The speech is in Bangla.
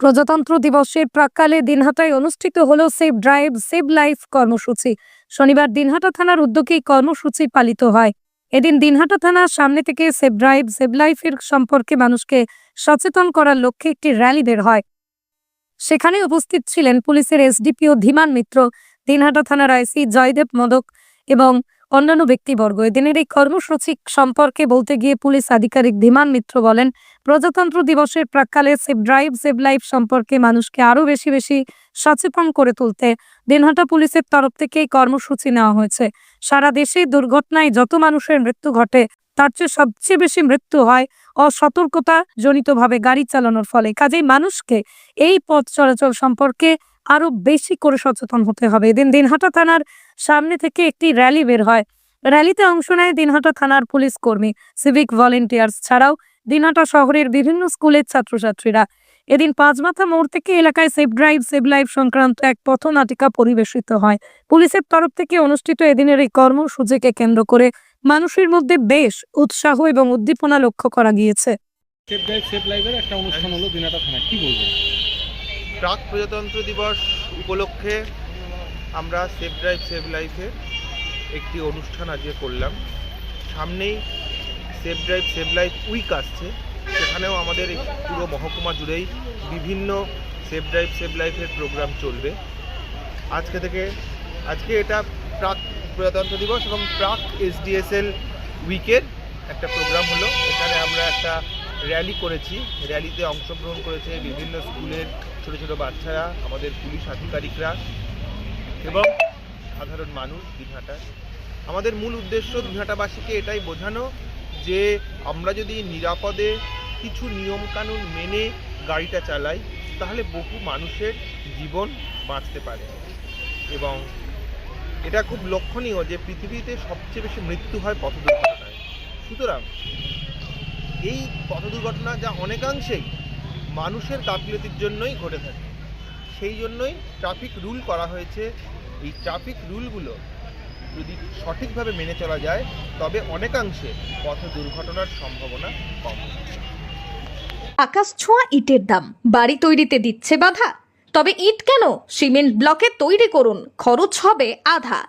প্রজাতন্ত্র দিবসের প্রাককালে দিনহাটায় অনুষ্ঠিত হল সেভ ড্রাইভ, সেভ লাইফ কর্মসূচি। শনিবার দিনহাটা থানার উদ্যোগে কর্মসূচি পালিত হয়। এদিন দিনহাটা থানার সামনে থেকে সেভ ড্রাইভ, সেভ লাইফের সম্পর্কে মানুষকে সচেতন করার লক্ষ্যে একটি র্যালি বের হয়। সেখানে উপস্থিত ছিলেন পুলিশের এসডিপিও ধীমান মিত্র, দিনহাটা থানার আইসি জয়দেব মদক এবং অন্যান্য ব্যক্তিবর্গ এদিনের এই কর্মসূচি সম্পর্কে বলতে গিয়ে পুলিশ আধিকারিক ধীমান মিত্র বলেন, প্রজাতন্ত্র দিবসের প্রাককালে সেভ ড্রাইভ সেভ লাইফ সম্পর্কে মানুষকে আরও বেশি বেশি সচেতন করে তুলতে দিনহাটা পুলিশের তরফ থেকে এই কর্মসূচি নেওয়া হয়েছে। সারা দেশে দুর্ঘটনায় যত মানুষের মৃত্যু ঘটে, তার চেয়ে সবচেয়ে বেশি মৃত্যু হয় অসতর্কতা জনিতভাবে গাড়ি চালানোর ফলে। কাজেই মানুষকে এই পথ চলাচল সম্পর্কে আরও বেশি করে সচেতন হতে হবে। এদিন দিনহাটা থানার সামনে থেকে একটি র্যালি বের হয়। র্যালিতে অংশ নেয় দিনহাটা থানার পুলিশ কর্মী, সিভিক ভলেন্টিয়ার্স ছাড়াও দিনহাটা শহরের বিভিন্ন স্কুলের ছাত্রছাত্রীরা। এদিন পাঁচমাথা মোড় থেকে এলাকায় সেভ ড্রাইভ সেভ লাইফ সংক্রান্ত এক পথনাটিকা পরিবেশিত হয়। পুলিশের তরফ থেকে অনুষ্ঠিত এদিনের এই কর্মসূচিকে কেন্দ্র করে মানুষের মধ্যে বেশ উৎসাহ এবং উদ্দীপনা লক্ষ্য করা গিয়েছে। ড্রাইভ লাইভের একটা অনুষ্ঠান হলো থানায়। কি প্রাক প্রজাতন্ত্র দিবস উপলক্ষে আমরা সেভ ড্রাইভ সেভ লাইফের একটি অনুষ্ঠান আজকে করলাম। সামনেই save drive save life week আসছে। সেখানেও আমাদের পুরো মহকুমা জুড়েই বিভিন্ন সেভ ড্রাইভ সেভ লাইফের প্রোগ্রাম চলবে। আজকে থেকে, আজকে এটা প্রাক প্রজাতন্ত্র দিবস এবং প্রাক এসডিএসএল উইকের একটা প্রোগ্রাম হলো। এখানে আমরা একটা র্যালি করেছি। র্যালিতে অংশগ্রহণ করেছে বিভিন্ন স্কুলের ছোট ছোট বাচ্চারা, আমাদের পুলিশ আধিকারিকরা এবং সাধারণ মানুষ দিঘাটা আমাদের মূল উদ্দেশ্য দীঘাটাবাসীকে এটাই বোঝানো যে আমরা যদি নিরাপদে কিছু নিয়মকানুন মেনে গাড়িটা চালাই, তাহলে বহু মানুষের জীবন বাঁচতে পারে। এবং এটা খুব লক্ষণীয় যে পৃথিবীতে সবচেয়ে বেশি মৃত্যু হয় পথ দুর্ঘটনায়। সুতরাং এই পথ দুর্ঘটনা যা অনেকাংশেই মানুষের গাফিলতির জন্যই ঘটে থাকে। সেই জন্যই ট্রাফিক রুল করা হয়েছে। এই ট্রাফিক রুলগুলো যদি সঠিকভাবে মেনে চলা যায়, তবে অনেকাংশে পথ দুর্ঘটনার সম্ভাবনা কম। আকাশ ছোঁয়া ইটের দাম। বাড়ি তৈরিতে দিচ্ছে বাধা। তবে ইট কেন? সিমেন্ট ব্লকে তৈরি করুন। খরচ হবে আধা।